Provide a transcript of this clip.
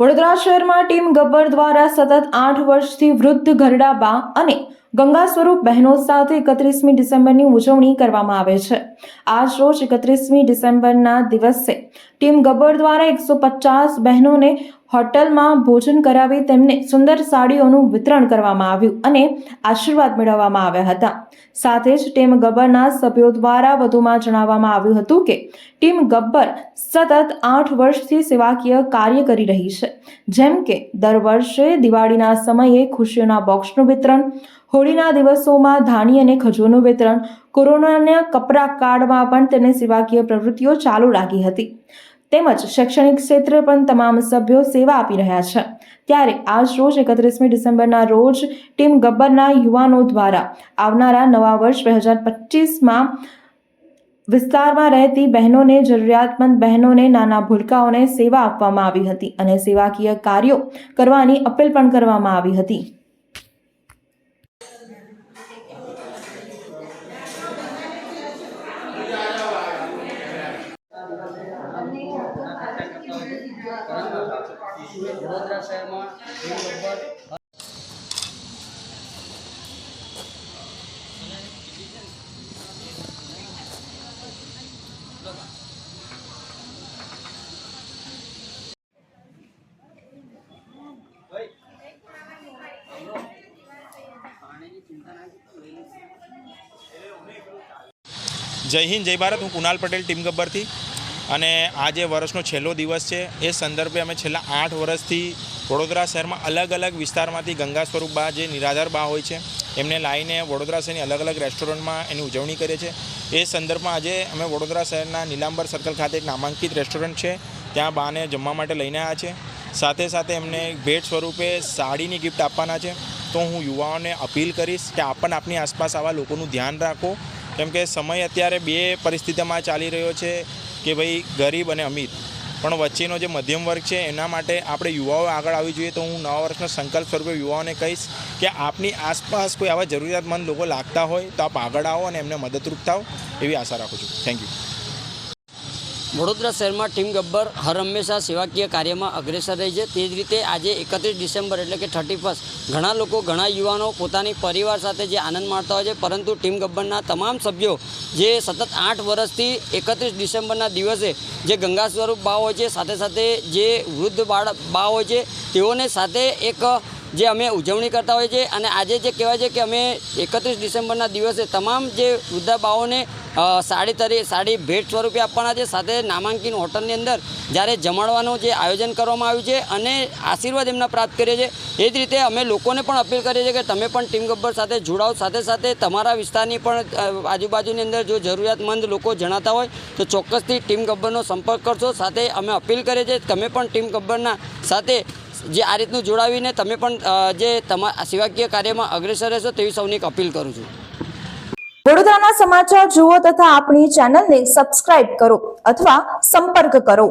વડોદરા શહેરમાં ટીમ ગબ્બર દ્વારા સતત આઠ વર્ષથી વૃદ્ધ ગરડાબા અને ગંગા સ્વરૂપ બહેનો સાથે એકત્રીસમી ડિસેમ્બરની ઉજવણી કરવામાં આવે છે. આજ રોજ એકત્રીસમી ડિસેમ્બરના દિવસે ટીમ ગબ્બર દ્વારા એકસો પચાસ બહેનોને હોટલમાં ભોજન કરાવી તેમને સુંદર સાડીઓનું વિતરણ કરવામાં આવ્યું અને આશીર્વાદ મેળવવામાં આવ્યા હતા. સાથે જ ટીમ ગબ્બરના સભ્યો દ્વારા વધુમાં જણાવવામાં આવ્યું હતું કે ટીમ ગબ્બર સતત આઠ વર્ષથી સેવાકીય કાર્ય કરી રહી છે. જેમ કે, દર વર્ષે દિવાળીના સમયે ખુશીઓના બોક્સનું વિતરણ, હોળીના દિવસોમાં ધાણી અને ખજૂરનું વિતરણ, કોરોનાના કપરા કાળમાં પણ તેને સેવાકીય પ્રવૃત્તિઓ ચાલુ રાખી હતી. તેમજ શૈક્ષણિક ક્ષેત્રે પણ તમામ સભ્યો સેવા આપી રહ્યા છે. ત્યારે આજ રોજ એકત્રીસમી ડિસેમ્બરના રોજ ટીમ ગબ્બરના યુવાનો દ્વારા આવનારા નવા વર્ષ બે હજાર પચીસમાં વિસ્તારમાં રહેતી બહેનોને, જરૂરિયાતમંદ બહેનોને, નાના ભૂલકાઓને સેવા આપવામાં આવી હતી અને સેવાકીય કાર્યો કરવાની અપીલ પણ કરવામાં આવી હતી. વડોદરા શહેરમાં જય હિન્દ જય ભારત. હું કુનાલ પટેલ ટીમ ગબ્બરથી. અને આજે વર્ષનો છેલ્લો દિવસ છે, એ સંદર્ભે અમે છેલ્લા આઠ વર્ષથી વડોદરા શહેરમાં અલગ અલગ વિસ્તારમાંથી ગંગા સ્વરૂપ બા જે નિરાધાર બા હોય છે, એમને લાવીને વડોદરા શહેરની અલગ અલગ રેસ્ટોરન્ટમાં એની ઉજવણી કરીએ છીએ. એ સંદર્ભમાં આજે અમે વડોદરા શહેરના નીલાંબર સર્કલ ખાતે એક નામાંકિત રેસ્ટોરન્ટ છે, ત્યાં બાને જમવા માટે લઈને આવ્યા છે. સાથે સાથે એમને ભેટ સ્વરૂપે સાડીની ગિફ્ટ આપવાના છે. તો હું યુવાઓને અપીલ કરીશ કે આપણ આપની આસપાસ આવા લોકોનું ધ્યાન રાખો. કેમ કે સમય અત્યારે બે પરિસ્થિતિમાં ચાલી રહ્યો છે. કે ભાઈ ગરીબ અને અમીર. પણ વચ્ચેનો જે મધ્યમ વર્ગ છે, એના માટે આપણે યુવાઓ આગળ આવી જોઈએ. તો હું નવા વર્ષનો સંકલ્પ સ્વરૂપે યુવાઓને કહીશ કે આપની આસપાસ કોઈ આવા જરૂરિયાતમંદ લોકો લાગતા હોય, તો આપ આગળ આવો અને એમને મદદરૂપ થાવ. એવી આશા રાખું છું. થેન્ક યુ વડોદરા શહેરમાં ટીમ ગબ્બર હર હંમેશા સેવાકીય કાર્યમાં અગ્રેસર રહી છે. તે જ રીતે આજે એકત્રીસ ડિસેમ્બર એટલે કે થર્ટી ફર્સ્ટ ઘણા લોકો, ઘણા યુવાનો પોતાની પરિવાર સાથે જે આનંદ માણતા હોય છે, પરંતુ ટીમ ગબ્બરના તમામ સભ્યો જે સતત આઠ વર્ષથી એકત્રીસ ડિસેમ્બરના દિવસે જે ગંગા સ્વરૂપ બા હોય છે, સાથે સાથે જે વૃદ્ધ બાળ બા હોય છે, તેઓને સાથે એક જે અમે ઉજવણી કરતા હોઈએ છીએ અને આજે જે કહેવાય છે કે અમે એકત્રીસ ડિસેમ્બરના દિવસે તમામ જે વૃદ્ધા બાઓને સાડી તરી, સાડી ભેટ સ્વરૂપે આપવાના છે, સાથે નામાંકિત હોટલની અંદર જ્યારે જમાડવાનું જે આયોજન કરવામાં આવ્યું છે અને આશીર્વાદ એમના પ્રાપ્ત કરીએ છીએ. એ જ રીતે અમે લોકોને પણ અપીલ કરીએ છીએ કે તમે પણ ટીમ ગબ્બર સાથે જોડાઓ. સાથે સાથે તમારા વિસ્તારની પણ આજુબાજુની અંદર જો જરૂરિયાતમંદ લોકો જણાતા હોય તો ચોક્કસથી ટીમ ગબ્બરનો સંપર્ક કરશો. સાથે અમે અપીલ કરીએ છીએ તમે પણ ટીમ ગબ્બરના સાથે જે આ રીતનું જોડાવીને તમે પણ જે તમારા સેવાકીય કાર્યમાં અગ્રેસર રહેશો તેવી સૌની અપીલ કરું છું. વડોદરાના સમાચાર જુઓ તથા આપણી ચેનલને સબસ્ક્રાઇબ કરો અથવા સંપર્ક કરો.